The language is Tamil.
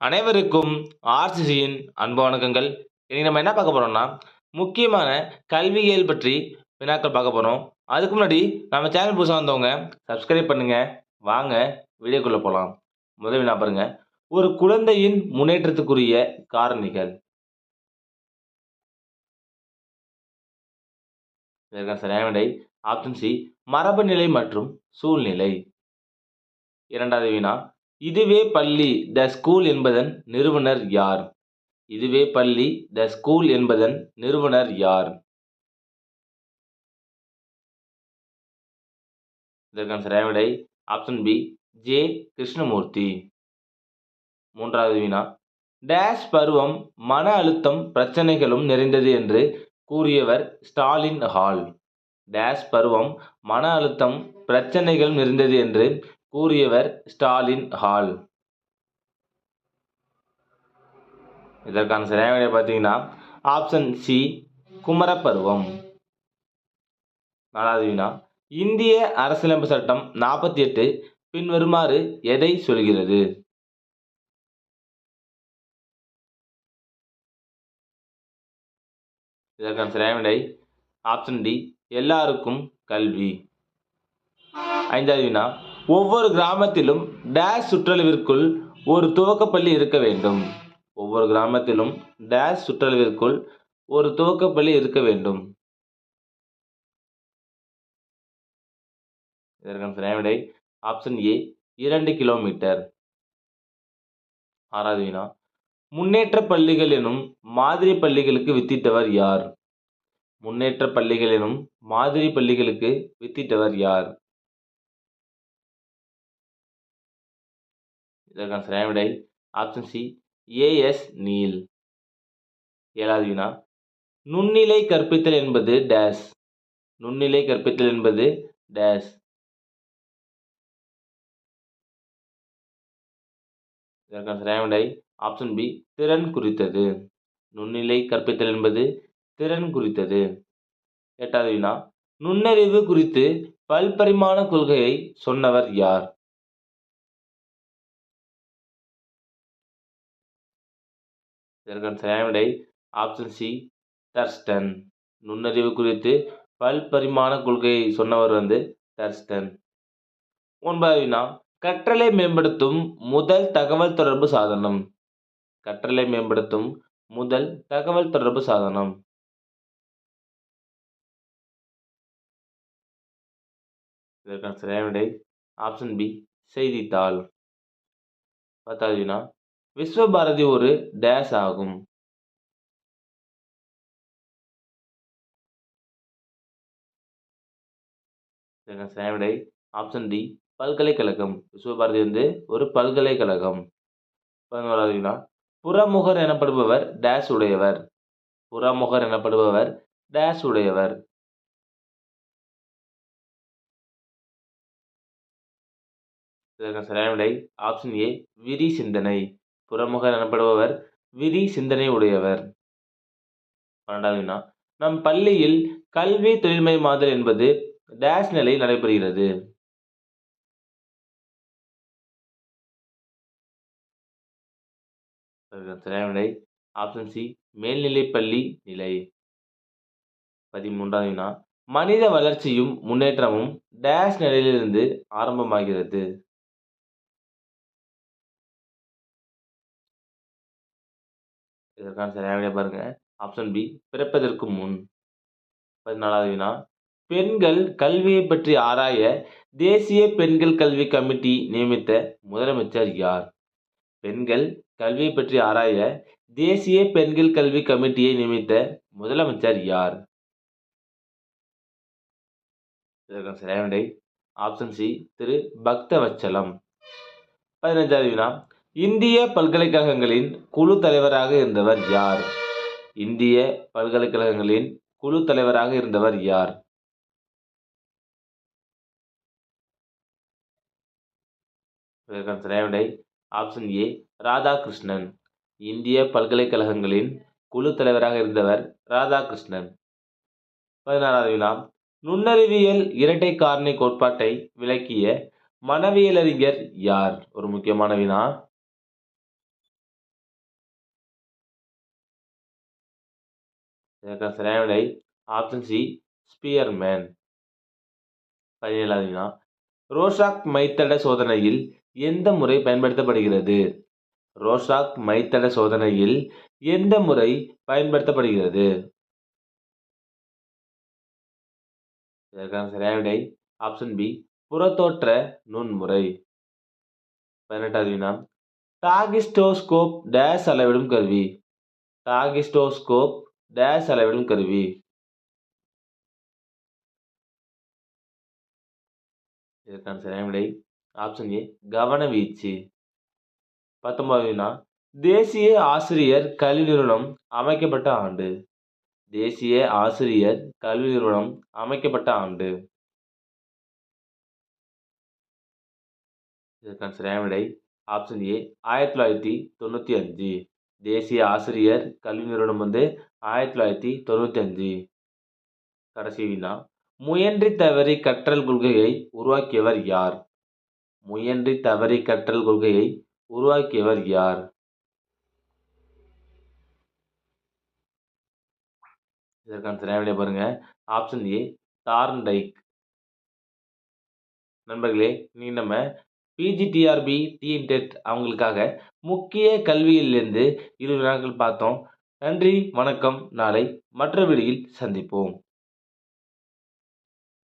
அனைவருக்கும் ஆர்சிசியின் அன்பு வணக்கங்கள். இன்னைக்கு நம்ம என்ன பார்க்க போகிறோம்னா முக்கியமான கல்வியியல் பற்றி வினாக்கள் பார்க்க போகிறோம் அதுக்கு முன்னாடி நம்ம சேனல் புதுசாக வந்தவங்க சப்ஸ்கிரைப் பண்ணுங்கள் வாங்க வீடியோக்குள்ளே போகலாம் முதல் வினா பாருங்க. ஒரு குழந்தையின் முன்னேற்றத்துக்குரிய காரணிகள். இதற்கான சரியான விடை. ஆப்ஷன் சி மரபு நிலை மற்றும் சூழ்நிலை. இரண்டாவது வினா இதுவே பள்ளி த ஸ்கூல் என்பதன் நிறுவனர் யார்? இதுவே பள்ளி த ஸ்கூல் என்பதன் நிறுவனர் யார்? இதற்கான சரியான விடை ஆப்ஷன் பி ஜே கிருஷ்ணமூர்த்தி மூன்றாவது வினா டேஷ் பருவம் மன அழுத்தம் பிரச்சனைகளும் நிறைந்தது என்று கூறியவர் ஸ்டாலின் ஹால். டேஷ் பருவம் மன அழுத்தம் பிரச்சனைகள் நிறைந்தது என்று கூறியவர் ஸ்டாலின் ஹால். இதற்கான சரியான விடை பார்த்தீங்கன்னா ஆப்ஷன் சி குமரப்பருவம். நாலாவது வினா இந்திய அரசியலமைப்பு சட்டம் நாற்பத்தி எட்டு பின்வருமாறு எதை சொல்கிறது? இதற்கான சரியான விடை ஆப்ஷன் டி எல்லாருக்கும் கல்வி. ஐந்தாவது வினா ஒவ்வொரு கிராமத்திலும் டேஷ் சுற்றளவிற்குள் ஒரு துவக்கப்பள்ளி இருக்க வேண்டும். ஒவ்வொரு கிராமத்திலும் டேஷ் சுற்றளவிற்குள் ஒரு துவக்கப்பள்ளி இருக்க வேண்டும். இதற்கான விடை ஆப்ஷன் ஏ இரண்டு கிலோமீட்டர் ஆறாவது வினா முன்னேற்ற பள்ளிகள் எனும் மாதிரி பள்ளிகளுக்கு வித்திட்டவர் யார்? முன்னேற்ற பள்ளிகள் எனும் மாதிரி பள்ளிகளுக்கு வித்திட்டவர் யார்? இதற்கான சரியான விடை ஆப்ஷன் சி ஏஎஸ் நீல். ஏழாவது வினா. நுண்ணிலை கற்பித்தல் என்பது டேஸ் நுண்ணிலை கற்பித்தல் என்பது டேஸ் இதற்கான சரியான விடை ஆப்ஷன் பி திறன் குறித்தது. நுண்ணிலை கற்பித்தல் என்பது திறன் குறித்தது. எட்டாவது வினா. நுண்ணறிவு குறித்து பல்பரிமாண கொள்கையை சொன்னவர் யார்? இதற்கான சரியான விடை ஆப்ஷன் சி தர்ஸ்டன் நுண்ணறிவு குறித்து பல்பரிமாண கொள்கையை சொன்னவர் வந்து தர்ஸ்டன் ஒன்பதாவது வினா கற்றலை மேம்படுத்தும் முதல் தகவல் தொடர்பு சாதனம். கற்றலை மேம்படுத்தும் முதல் தகவல் தொடர்பு சாதனம். இதற்கான சரியான விடை ஆப்ஷன் பி செய்தித்தாள். பத்தாவது வினா விஸ்வபாரதி ஒரு டேஸ் ஆகும். இதற்கான விடை ஆப்ஷன் டி பல்கலைக்கழகம். விஸ்வபாரதி வந்து ஒரு பல்கலைக்கழகம். பதினோராவது புறமுகர் எனப்படுபவர் டேஸ் உடையவர். புறமுகர் எனப்படுபவர் டேஸ் உடையவர். இதற்கான சரியான விடை ஆப்ஷன் ஏ விரி சிந்தனை. புறமுகர் எனப்படுபவர் விரி சிந்தனை உடையவர். பன்னெண்டாவது வினா. நம் பள்ளியில் கல்வி தொழில்மயமாதல் என்பது டேஷ் நிலையில் நடைபெறுகிறது. விடை. ஆப்ஷன் சி மேல்நிலைப்பள்ளி நிலை. பதிமூன்றாவது வினா. மனித வளர்ச்சியும் முன்னேற்றமும் டேஷ் நிலையிலிருந்து ஆரம்பமாகிறது. இதற்கான சரியான விடை பாருங்க. ஆப்ஷன் பி பிறப்பதற்கு முன். பதினாலாவது வினா. பெண்கள் கல்வியை பற்றி ஆராய தேசிய பெண்கள் கல்வி கமிட்டி நியமித்த முதலமைச்சர் யார்? பெண்கள் கல்வியை பற்றி ஆராய தேசிய பெண்கள் கல்வி கமிட்டியை நியமித்த முதலமைச்சர் யார்? இதற்கான சரியான விடை. ஆப்ஷன் சி திரு. பக்தவச்சலம். பதினஞ்சாவது வினா. இந்திய பல்கலைக்கழகங்களின் குழு தலைவராக இருந்தவர் யார்? இந்திய பல்கலைக்கழகங்களின் குழு தலைவராக இருந்தவர் யார்? இதற்கான சரியான ஆப்ஷன் ஏ ராதாகிருஷ்ணன். இந்திய பல்கலைக்கழகங்களின் குழு தலைவராக இருந்தவர் ராதாகிருஷ்ணன். பதினாறாவது வினா நுண்ணறிவியல் இரட்டை காரணி கோட்பாட்டை விளக்கிய மனவியலறிஞர் யார்? ஒரு முக்கியமான வினா. இதற்கான சரியான விடை ஆப்ஷன் சி ஸ்பியர்மேன் பதினேழாவது வினா. ரோஷாக் மைத்தட சோதனையில் எந்த முறை பயன்படுத்தப்படுகிறது? ரோஷாக் மைத்தட சோதனையில் எந்த முறை பயன்படுத்தப்படுகிறது? இதற்கான சரியான விடை ஆப்ஷன் பி புறத்தோற்ற நுண்முறை. பதினெட்டாவது வினா. டாகிஸ்டோஸ்கோப் டேஸ் அளவிடும் கருவி. டாகிஸ்டோஸ்கோப் டேஷ் அளவிடும் கருவி. இதற்கான சரியான விடை ஆப்ஷன் ஏ கவனவீச்சு வீச்சு. வினா தேசிய ஆசிரியர் கல்வி நிறுவனம் அமைக்கப்பட்ட ஆண்டு. தேசிய ஆசிரியர் கல்வி நிறுவனம் அமைக்கப்பட்ட ஆண்டு. இதற்கான சரியான விடை ஆப்ஷன் ஏ ஆயிரத்தி தொள்ளாயிரத்தி தொண்ணூற்றி அஞ்சு. தேசிய ஆசிரியர் கல்வி நிறுவனம் வந்து ஆயிரத்தி தொள்ளாயிரத்தி தொண்ணூற்றி அஞ்சு. கடைசி வினா. முயன்றி தவறி கற்றல் கொள்கையை உருவாக்கியவர் யார்? முயன்றி தவறி கற்றல் கொள்கையை உருவாக்கியவர் யார்? இதற்கான சரியான பாருங்க. ஆப்ஷன் ஏ தார்ன்டைக் நண்பர்களே நீ நம்ம பிஜிடிஆர்பி டிஎன்டெட் அவங்களுக்காக முக்கிய கல்வியிலிருந்து இரு வினாக்கள் பார்த்தோம். நன்றி வணக்கம். நாளை மற்ற வீடியோவில் சந்திப்போம்.